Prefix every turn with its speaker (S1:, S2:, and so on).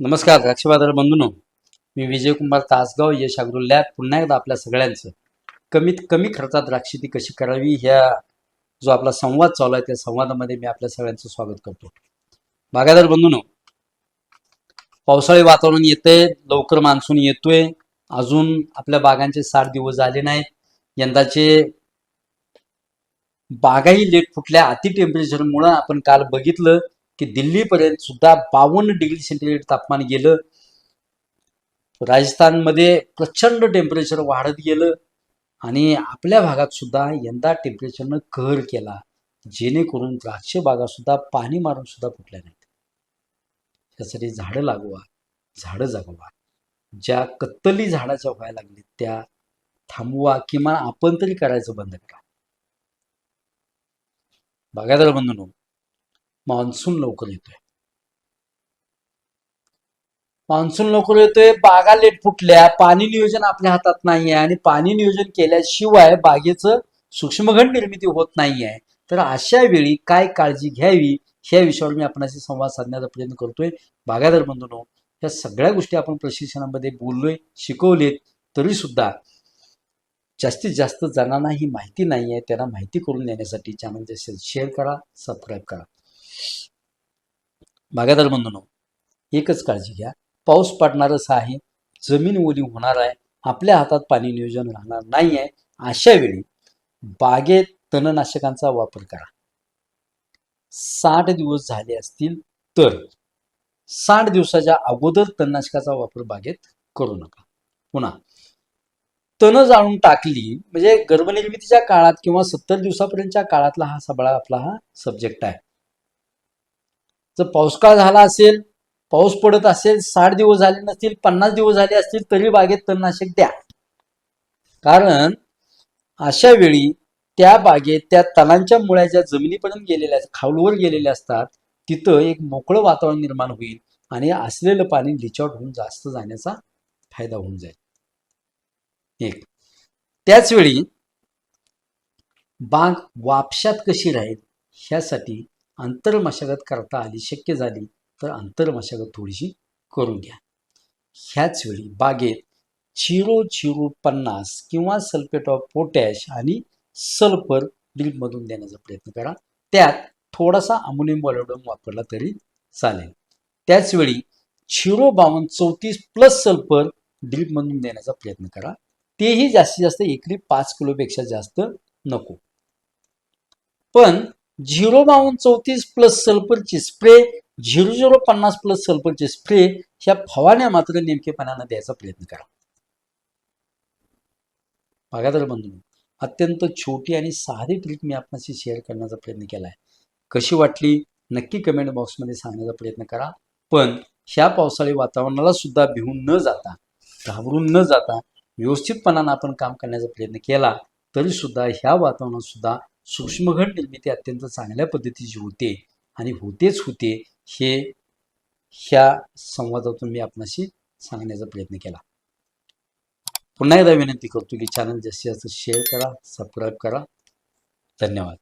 S1: नमस्कार द्राक्षबाजार बंधूनो. मी विजयकुमार तासगाव यश अग्रो लॅब पुन्हा एकदा आपल्या सगळ्यांचं. कमीत कमी खर्चात द्राक्षेती कशी करावी ह्या जो आपला संवाद चालू आहे त्या संवादामध्ये मी आपल्या सगळ्यांचं स्वागत करतो. बागायदार बंधूनो पावसाळी वातावरण येतंय लवकर मान्सून येतोय. अजून आपल्या बागांचे साठ दिवस झाले नाहीत. यंदाचे बागाही लेट फुटल्या अति टेम्परेचरमुळं आपण काल बघितलं. की दिल्लीपर्यंत सुद्धा बावन्न डिग्री सेंटीग्रेड तापमान गेलं. राजस्थानमध्ये प्रचंड टेम्परेचर वाढत गेलं आणि आपल्या भागात सुद्धा यंदा टेम्परेचरनं कहर केला जेणेकरून द्राक्ष बागासुद्धा पाणी मारून सुद्धा फुटल्या नाहीत. त्यासाठी झाडं लागवा झाडं जगवा. ज्या कत्तली झाडाच्या व्हायला लागली त्या थांबवा किंवा आपण तरी करायचं बंद करा. बागायदार बंधूंनो मान्सून लवकर येतोय. मान्सून लवकर येतोय बागा लेट फुटल्या पाणी नियोजन आपल्या हातात नाहीये आणि पाणी नियोजन केल्याशिवाय बागेचं सूक्ष्मघन निर्मिती होत नाहीये. तर अशा वेळी काय काळजी घ्यावी ह्या विषयावर मी आपणाशी संवाद साधण्याचा प्रयत्न करतोय. बागादर बंधूंनो या सगळ्या गोष्टी आपण प्रशिक्षणामध्ये बोललोय शिकवलेत तरी सुद्धा जास्तीत जास्त जणांना ही माहिती नाही आहे त्यांना माहिती करून देण्यासाठी चॅनल असेल शेअर करा सबस्क्राईब करा. बागायदार बंधूंनो एकच काळजी घ्या. पाऊस पडणारच आहे जमीन ओली होणार आहे आपल्या हातात पाणी नियोजन राहणार नाही आहे अशा वेळी बागेत तणनाशकांचा वापर करा. साठ दिवस झाले असतील तर साठ दिवसाच्या अगोदर तणनाशकाचा वापर बागेत करू नका. पुन्हा तण जाळून टाकली म्हणजे गर्भनिर्मितीच्या काळात किंवा सत्तर दिवसापर्यंतच्या काळातला हा सगळा आपला हा सब्जेक्ट आहे. जर पावसाळा झाला असेल पाऊस पडत असेल साठ दिवस झाले नसतील पन्नास दिवस झाले असतील तरी बागेत तणनाशक द्या. कारण अशा वेळी त्या बागेत त्या तणांच्या मुळ्या ज्या जमिनीपर्यंत गेलेल्या असतात खालवर गेलेल्या असतात तिथं एक मोकळं वातावरण निर्माण होईल आणि असलेलं पाणी लिचआउट होऊन जास्त जाण्याचा फायदा होऊन जाईल. एक. त्याच वेळी बाग वापशात कशी राहील ह्यासाठी आंतरमशागत करता आली शक्य झाली तर आंतरमशागत थोडीशी करून घ्या. ह्याच वेळी बागेत झिरो झिरो पन्नास किंवा सल्फेट ऑफ पोटॅश आणि सल्फर ड्रिपमधून देण्याचा प्रयत्न करा. त्यात थोडासा अमोनियम वॉलोडम वापरला तरी चालेल. त्याचवेळी झिरो बावन्न चौतीस प्लस सल्फर ड्रिपमधून देण्याचा प्रयत्न करा. तेही जास्तीत जास्त एकरी पाच किलोपेक्षा जास्त नको. पण झिरो बावन्न चौतीस प्लस सल्फरची स्प्रे झिरो झिरो पन्नास प्लस सल्फरची स्प्रे ह्या फवारण्या मात्र नेमकेपणानं द्यायचा प्रयत्न करा. बागायदार बंधू अत्यंत छोटी आणि साधी ट्रिक मी आपणाशी शेअर करण्याचा प्रयत्न केला आहे कशी वाटली? नक्की कमेंट बॉक्समध्ये सांगण्याचा प्रयत्न करा. पण ह्या पावसाळी वातावरणाला सुद्धा भिवून न जाता घाबरून न जाता व्यवस्थितपणानं आपण काम करण्याचा प्रयत्न केला तरी सुद्धा ह्या वातावरणात सुद्धा सूक्ष्मघट निर्मिती अत्यंत चांगल्या पद्धतीची होते आणि होतेच होते हे ह्या संवादातून मी आपणाशी सांगण्याचा प्रयत्न केला. पुन्हा एकदा विनंती करतो की चॅनल जास्तीत जास्त शेअर करा सबस्क्राईब करा. धन्यवाद.